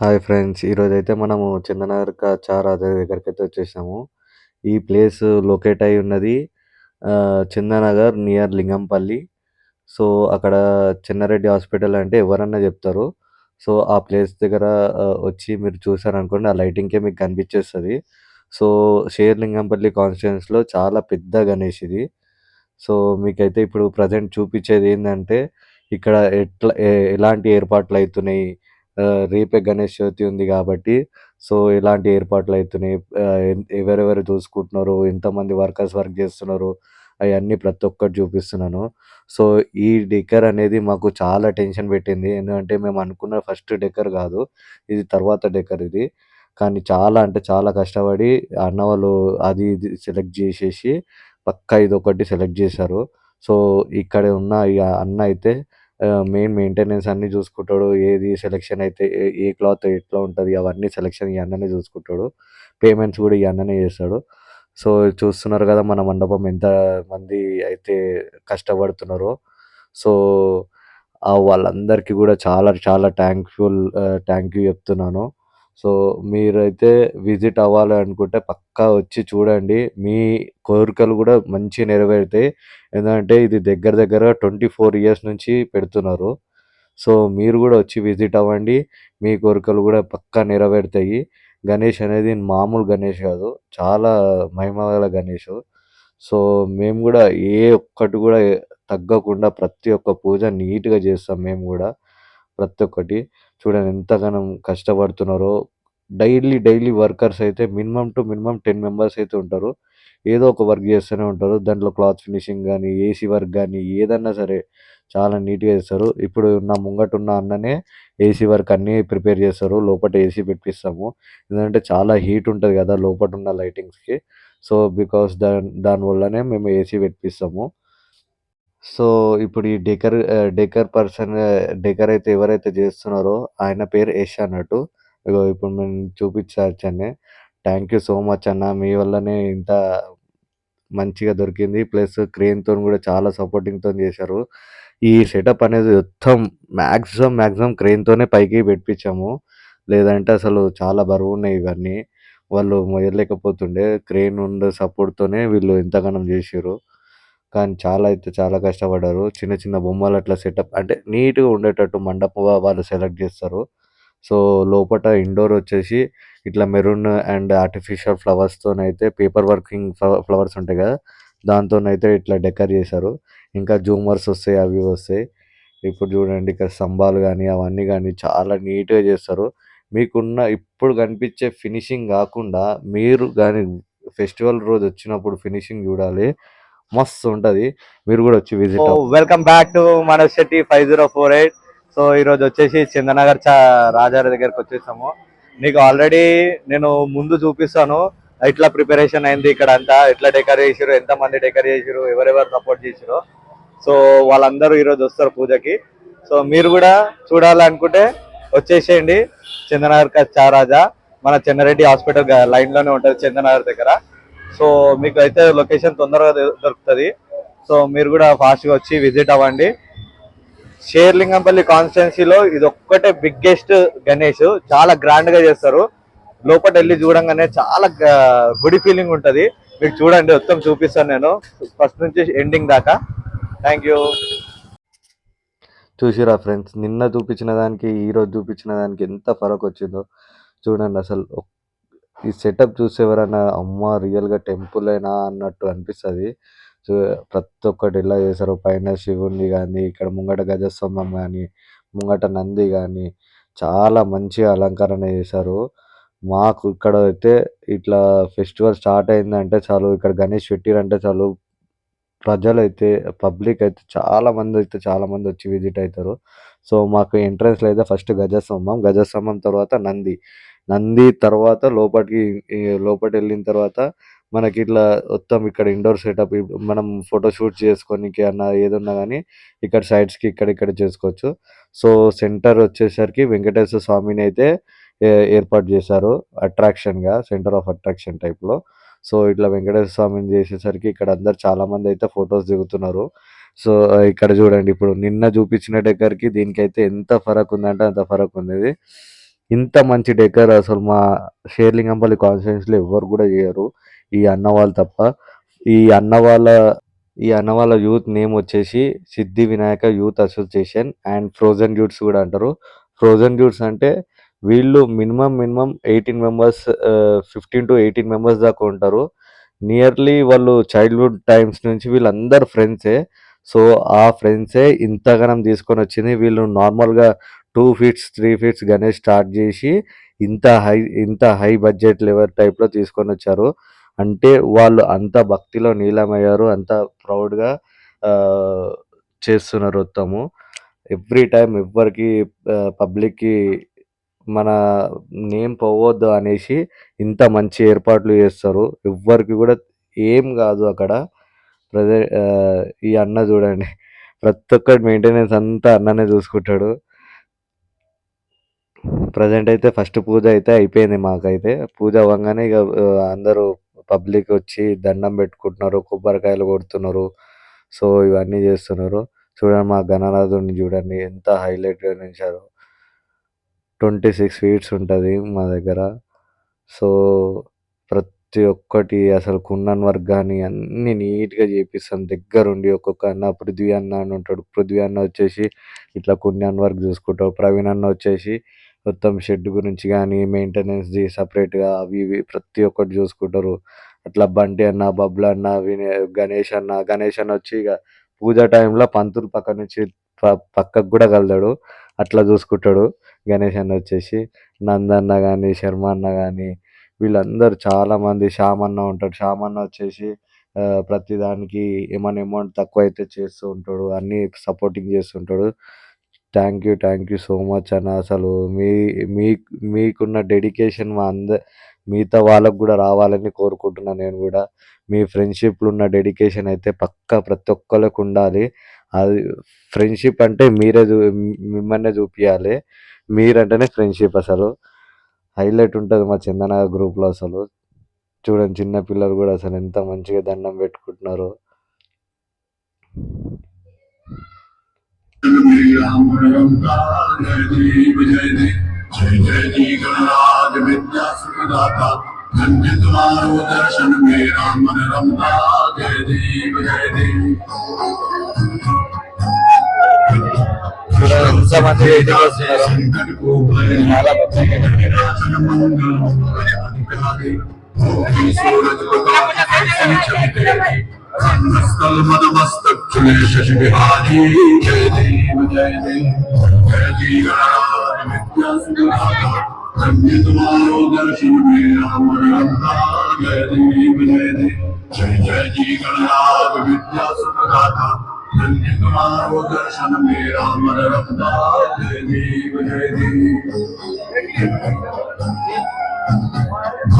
Hi friends. ఈరోజైతే మనము చందనగర్ క దగ్గరికి అయితే వచ్చేసాము. ఈ ప్లేస్ లొకేట్ అయి ఉన్నది చందనగర్ నియర్ లింగంపల్లి. సో, అక్కడ చిన్నారెడ్డి హాస్పిటల్ అంటే ఎవరన్నా చెప్తారు. సో, ఆ ప్లేస్ దగ్గర వచ్చి మీరు చూసారనుకోండి ఆ లైటింగ్‌కే మీకు కనిపించేస్తుంది సో, షేర్ లింగంపల్లి కాన్స్టిట్యూయెన్సీలో చాలా పెద్ద గణేష్ ఇది. సో, మీకైతే ఇప్పుడు ప్రజెంట్ చూపించేది ఏంటంటే ఇక్కడ ఎట్లా ఎలాంటి ఏర్పాట్లు అవుతున్నాయి రేపే గణేష్ చవితి ఉంది కాబట్టి సో, ఇలాంటి ఏర్పాట్లు అవుతున్నాయి ఎవరెవరు చూసుకుంటున్నారు. ఎంతమంది వర్కర్స్ వర్క్ చేస్తున్నారు. అవన్నీ ప్రతి ఒక్కటి చూపిస్తున్నాను. సో, ఈ డెకర్ అనేది మాకు చాలా టెన్షన్ పెట్టింది. ఎందుకంటే మేము అనుకున్న ఫస్ట్ డెకర్ కాదు. ఇది తర్వాత డెకర్ ఇది. కానీ చాలా అంటే చాలా కష్టపడి అన్న వాళ్ళు అది ఇది సెలెక్ట్ చేసేసి పక్కా ఒకటి సెలెక్ట్ చేశారు. సో, ఇక్కడ ఉన్న ఈ అన్న అయితే మెయిన్ మెయింటెనెన్స్ అన్నీ చూసుకుంటాడు. ఏది సెలక్షన్ అయితే ఏ ఏ క్లాత్ ఎట్లా ఉంటుంది అవన్నీ సెలెక్షన్ ఈ అన్ననే చూసుకుంటాడు. పేమెంట్స్ కూడా ఈ అన్ననే చేస్తాడు. సో, చూస్తున్నారు కదా మన మండపం ఎంత మంది అయితే కష్టపడుతున్నారో. సో, వాళ్ళందరికీ కూడా చాలా చాలా థ్యాంక్ఫుల్ థ్యాంక్ యూ చెప్తున్నాను. సో, మీరైతే విజిట్ అవ్వాలి అనుకుంటే పక్కా వచ్చి చూడండి. మీ కోరికలు కూడా మంచిగా నెరవేరుతాయి. ఎందుకంటే ఇది దగ్గర దగ్గర 24 ఇయర్స్ నుంచి పెడుతున్నారు. సో, మీరు కూడా వచ్చి విజిట్ అవ్వండి. మీ కోరికలు కూడా పక్కా నెరవేరుతాయి. గణేష్ అనేది మామూలు గణేష్ కాదు. చాలా మహిమగల గణేష్ సో, మేము కూడా ఏ ఒక్కటి కూడా తగ్గకుండా ప్రతి ఒక్క పూజ నీట్‌గా చేస్తాం మేము కూడా. ప్రతి ఒక్కటి. చూడండి ఎంతగానం కష్టపడుతున్నారో. డైలీ డైలీ వర్కర్స్ అయితే మినిమమ్ టు మినిమమ్ 10 మెంబర్స్ అయితే ఉంటారు. ఏదో ఒక వర్క్ చేస్తూనే ఉంటారు. దాంట్లో క్లాత్ ఫినిషింగ్ కానీ ఏసీ వర్క్ కానీ ఏదన్నా సరే చాలా నీట్‌గా చేస్తారు. ఇప్పుడు నా ముంగటున్న అన్ననే ఏసీ వర్క్ అన్నీ ప్రిపేర్ చేస్తారు. లోపల ఏసీ పెట్టిస్తాము ఎందుకంటే చాలా హీట్ ఉంటుంది కదా! లోపల ఉన్న లైటింగ్స్‌కి. సో, బికాస్ దాని దానివల్లనే మేము ఏసీ పెట్టిస్తాము సో, ఇప్పుడు ఈ డెకర్ ఆహ్, డెకర్ పర్సన్ డెకర్ అయితే ఎవరైతే చేస్తున్నారో ఆయన పేరు యష్ అన్నట్టు. ఇగో ఇప్పుడు నేను చూపించచ్చనే. థాంక్ యూ సో మచ్ అన్న. మీ వల్లనే ఇంత మంచిగా దొరికింది. ప్లస్ క్రేన్‌తోని కూడా చాలా సపోర్టింగ్‌తోని చేశారు. ఈ సెటప్ అనేది మొత్తం మాక్సిమం మాక్సిమం క్రేన్‌తోనే పైకి పెట్టిపిచ్చాము. లేదంటే అసలు చాలా బరువున్నాయి ఇవన్నీ. వాళ్ళు మోయలేకపోతుండే. క్రేన్ ఉండే సపోర్ట్‌తోనే వీళ్ళు ఇంతగనం చేసిర్రు. కానీ చాలా అయితే చాలా కష్టపడ్డారు. చిన్న చిన్న బొమ్మలు అట్లా సెటప్ అంటే నీట్‌గా ఉండేటట్టు మండపం వాళ్ళు సెలెక్ట్ చేస్తారు. సో, లోపట ఇండోర్ వచ్చేసి ఇట్లా మెరూన్ అండ్ ఆర్టిఫిషియల్ ఫ్లవర్స్‌తోనైతే పేపర్ వర్కింగ్ ఫ్లవర్స్ ఉంటాయి కదా! దాంతోనైతే ఇట్లా డెకర్ చేశారు. ఇంకా జూమర్స్ వస్తాయి. అవి వస్తాయి. ఇప్పుడు చూడండి ఇక్కడ స్తంభాలు కానీ అవన్నీ కానీ చాలా నీట్‌గా చేస్తారు. మీకున్న ఇప్పుడు కనిపించే ఫినిషింగ్ కాకుండా మీరు కానీ ఫెస్టివల్ రోజు వచ్చినప్పుడు ఫినిషింగ్ చూడాలి. మస్తుంటది. మీరు కూడా వచ్చి visit. Welcome back to Manoj Shetty five zero four eight so ఈరోజు వచ్చేసి చందనగర్ చా రాజారి దగ్గరకు వచ్చేసాము. నీకు ఆల్రెడీ నేను ముందు చూపిస్తాను. ఎట్లా ప్రిపరేషన్ అయింది ఇక్కడ అంతా ఎట్లా డెకర్ చేసిరు ఎంత మంది డెకర్ చేసిరు ఎవరెవరు సపోర్ట్ చేసిరు సో వాళ్ళందరూ ఈరోజు వస్తారు పూజకి. సో మీరు కూడా చూడాలనుకుంటే వచ్చేసేయండి. చందనగర్ చారాజా మన చెన్నారెడ్డి హాస్పిటల్ లైన్లోనే ఉంటుంది చందనగర్ దగ్గర. సో మీకు అయితే లొకేషన్ తొందరగా దొరుకుతుంది. సో మీరు కూడా ఫాస్ట్గా వచ్చి విజిట్ అవ్వండి. షేర్లింగంపల్లి కాన్స్టిట్యున్సీలో ఇది ఒక్కటే బిగ్గెస్ట్ గణేష్. చాలా గ్రాండ్గా చేస్తారు. లోపల వెళ్ళి చూడంగానే చాలా గుడి ఫీలింగ్ ఉంటుంది. మీకు చూడండి మొత్తం చూపిస్తాను నేను. ఫస్ట్ నుంచి ఎండింగ్ దాకా. థ్యాంక్ యూ చూసిరా ఫ్రెండ్స్ నిన్న చూపించిన దానికి ఈరోజు చూపించిన దానికి ఎంత ఫరక్ వచ్చిందో. చూడండి అసలు ఈ సెటప్ చూసి ఎవరైనా అమ్మ రియల్గా టెంపులేనా అన్నట్టు అనిపిస్తుంది. సో ప్రతి ఒక్కటి ఎలా చేశారు పైన శివుణ్ణి కానీ ఇక్కడ ముంగట గజస్తంభం కానీ ముంగట నంది కానీ చాలా మంచిగా అలంకరణ చేశారు. మాకు ఇక్కడ అయితే ఇట్లా ఫెస్టివల్ స్టార్ట్ అయిందంటే చాలు ఇక్కడ గణేష్ పెట్టిరంటే చాలు ప్రజలైతే పబ్లిక్ అయితే చాలా మంది అయితే చాలా మంది వచ్చి విజిట్ అవుతారు సో మాకు ఎంట్రన్స్లో అయితే ఫస్ట్ గజస్తంభం గజస్తంభం తర్వాత నంది. నంది తర్వాత లోపలికి లోపలికి వెళ్ళిన తర్వాత మనకి ఇట్లా మొత్తం ఇక్కడ ఇండోర్ సెటప్ మనం ఫోటో షూట్ చేసుకోనికి అన్న ఏదున్నా కానీ ఇక్కడ సైడ్స్కి ఇక్కడ ఇక్కడ చేసుకోవచ్చు. సో సెంటర్ వచ్చేసరికి వెంకటేశ్వర స్వామిని అయితే ఏ- ఏర్పాటు చేశారు అట్రాక్షన్గా సెంటర్ ఆఫ్ అట్రాక్షన్ టైప్లో. సో ఇట్లా వెంకటేశ్వర స్వామిని చేసేసరికి ఇక్కడ అందరు చాలామంది అయితే ఫొటోస్ దిగుతున్నారు. సో ఇక్కడ చూడండి ఇప్పుడు నిన్న చూపించిన దగ్గరికి దీనికైతే ఎంత ఫరక్ ఉందంటే అంత ఫరక్ ఉంది. ఇంత మంచి డెకర్ అసలు మా షేర్లింగంపల్లి కాన్స్టిట్యున్సీలో ఎవ్వరు కూడా చేయరు. ఈ అన్న వాళ్ళు తప్ప. ఈ అన్న వాళ్ళ ఈ అన్న వాళ్ళ యూత్ నేమ్ వచ్చేసి Siddhi Vinayaka youth association and frozen youths కూడా అంటారు. ఫ్రోజన్ యూత్స్ అంటే వీళ్ళు minimum minimum eighteen members fifteen to eighteen members దాకా ఉంటారు. నియర్లీ వాళ్ళు చైల్డ్హుడ్ టైమ్స్ నుంచి వీళ్ళందరూ ఫ్రెండ్సే. సో ఆ ఫ్రెండ్సే ఇంతగానం తీసుకొని వచ్చింది. వీళ్ళు నార్మల్గా two feets three feets Ganesh start చేసి ఇంత హై ఇంత హై బడ్జెట్ లెవెల్ టైప్లో తీసుకొని వచ్చారు. అంటే వాళ్ళు అంత భక్తిలో నీలమయ్యారు అంత ప్రౌడ్గా చేస్తున్నారు మొత్తము ఎవ్రీ టైం ఎవ్వరికి పబ్లిక్కి మన నేమ్ పోవద్దు అనేసి ఇంత మంచి ఏర్పాట్లు చేస్తారు. ఎవ్వరికి కూడా ఏం కాదు అక్కడ. ప్రజె ఈ అన్న చూడండి. ప్రతి ఒక్కటి మెయింటెనెన్స్ అంతా అన్ననే చూసుకుంటాడు. ప్రజెంట్ అయితే ఫస్ట్ పూజ అయితే అయిపోయింది మాకైతే. పూజ అవ్వగానే ఇక అందరూ పబ్లిక్ వచ్చి దండం పెట్టుకుంటున్నారు కొబ్బరికాయలు కొడుతున్నారు. సో ఇవన్నీ చేస్తున్నారు. చూడండి మా గణనాథుడిని చూడండి ఎంత హైలైట్గా ఉంచారు ట్వంటీ సిక్స్ ఫీట్స్ ఉంటుంది మా దగ్గర. సో ప్రతి ఒక్కటి అసలు కుండన్ వర్క్ కానీ అన్ని నీట్గా చేపిస్తాం. దగ్గరుండి ఒక్కొక్క అన్న పృథ్వీ అన్న అని ఉంటాడు. పృథ్వీ అన్న వచ్చేసి ఇట్లా కుండన్ వర్క్ చూసుకుంటాడు ప్రవీణ్ అన్న వచ్చేసి మొత్తం షెడ్ గురించి కానీ మెయింటెనెన్స్ది సపరేట్గా అవి ఇవి ప్రతి ఒక్కటి చూసుకుంటారు. అట్లా బంటి అన్న బబ్లు అన్న వినే గణేష్ అన్న గణేష్ అన్న వచ్చి ఇక పూజ టైంలో పంతులు పక్క నుంచి ప- పక్కకు కూడా కలదాడు అట్లా చూసుకుంటాడు. గణేష్ అన్న వచ్చేసి నందన్న కానీ శర్మ అన్న కానీ వీళ్ళందరూ చాలామంది శ్యామ్ అన్న ఉంటాడు. శ్యామ్ అన్న వచ్చేసి ప్రతిదానికి ఏమైనా అమౌంట్ తక్కువ అయితే చేస్తూ ఉంటాడు. అన్ని సపోర్టింగ్ చేస్తుంటాడు thank you thank you so much అన్న. అసలు మీ మీ మీకున్న డెడికేషన్ మా అంద మిగతా వాళ్ళకు కూడా రావాలని కోరుకుంటున్నాను నేను కూడా. మీ ఫ్రెండ్షిప్లో ఉన్న డెడికేషన్ అయితే పక్కా ప్రతి ఒక్కరికి ఉండాలి. అది ఫ్రెండ్షిప్ అంటే మీరే చూ మిమ్మల్నే చూపించాలి మీరంటేనే ఫ్రెండ్షిప్ అసలు. హైలైట్ ఉంటుంది మా చందన గ్రూప్లో అసలు. చూడండి చిన్న పిల్లలు కూడా అసలు ఎంత మంచిగా దండం పెట్టుకుంటున్నారు. राम रंकार जय देव जय देव जय जय जी गणराज विद्या सुखदाता धन्य तुम्हारो दर्शन मेरा मन रमता जय देव जय देव समाधि दिवस संकट को भय माला बच्चे के घर के राजन मंगल अधिकारी सूरज को छवि तेरी स्थल मदमस्तक चुने शशि बिहारी जय देव जय देव जय जी गणराज विद्या सुखदाता धन्य तुम्हारो दर्शन में राम रमता जय देव जय देव जय जय जी गणराज विद्या सुखदाता धन्य तुम्हारो दर्शन में राम रमता जय देव जय देव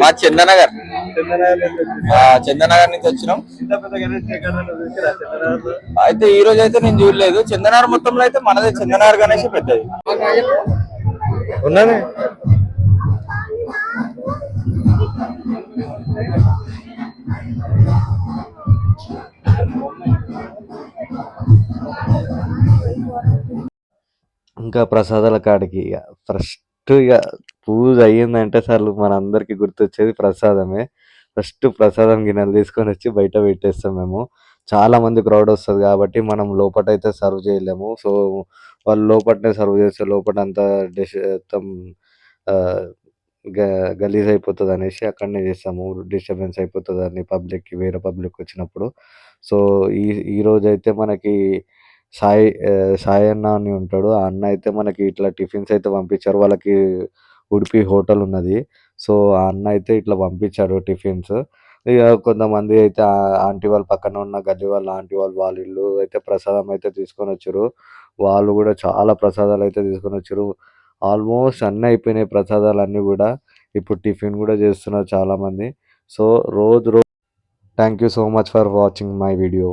మా చందనగర్. చందనగర్ నుంచి వచ్చినాం? అయితే ఈ రోజు అయితే నేను చూడలేదు. చందనగర్ మొత్తంలో అయితే మనదే చందనగర్ గణేష్ పెద్దది. ఉన్నది. ఇంకా ప్రసాదాల కాడికి ఇక ఫస్ట్ ఇక పూజ అయ్యిందంటే సార్లు మనందరికీ గుర్తొచ్చేది ప్రసాదమే. ఫస్ట్ ప్రసాదం గిన్నెలు తీసుకొని వచ్చి బయట పెట్టేస్తాం మేము. చాలా మంది క్రౌడ్ వస్తుంది కాబట్టి మనం లోపట అయితే సర్వ్ చేయలేము. సో వాళ్ళు లోపటనే సర్వ్ చేస్తే లోపల అంతా డిష్ గ- గలీజ్ అయిపోతుంది అనేసి అక్కడనే చేస్తాము. డిస్టర్బెన్స్ అయిపోతుంది అని పబ్లిక్కి వేరే పబ్లిక్ వచ్చినప్పుడు. సో ఈ ఈరోజు అయితే మనకి సాయి సాయి అన్న అని ఉంటాడు. ఆ అన్న అయితే మనకి ఇట్లా టిఫిన్స్ అయితే పంపించారు. వాళ్ళకి ఉడిపి హోటల్ ఉన్నది. సో ఆ అన్న అయితే ఇట్లా పంపించాడు టిఫిన్స్. ఇక కొంతమంది అయితే ఆంటీ వాళ్ళ పక్కన ఉన్న గది వాళ్ళ ఆంటీ వాళ్ళు వాళ్ళ ఇల్లు అయితే ప్రసాదం అయితే తీసుకొని వచ్చారు. వాళ్ళు కూడా చాలా ప్రసాదాలు అయితే తీసుకొని వచ్చారు. ఆల్మోస్ట్ అన్నీ అయిపోయినాయి ప్రసాదాలు అన్నీ కూడా. ఇప్పుడు టిఫిన్ కూడా చేస్తున్నారు చాలామంది. సో రోజు రోజు thank you so much for watching my video.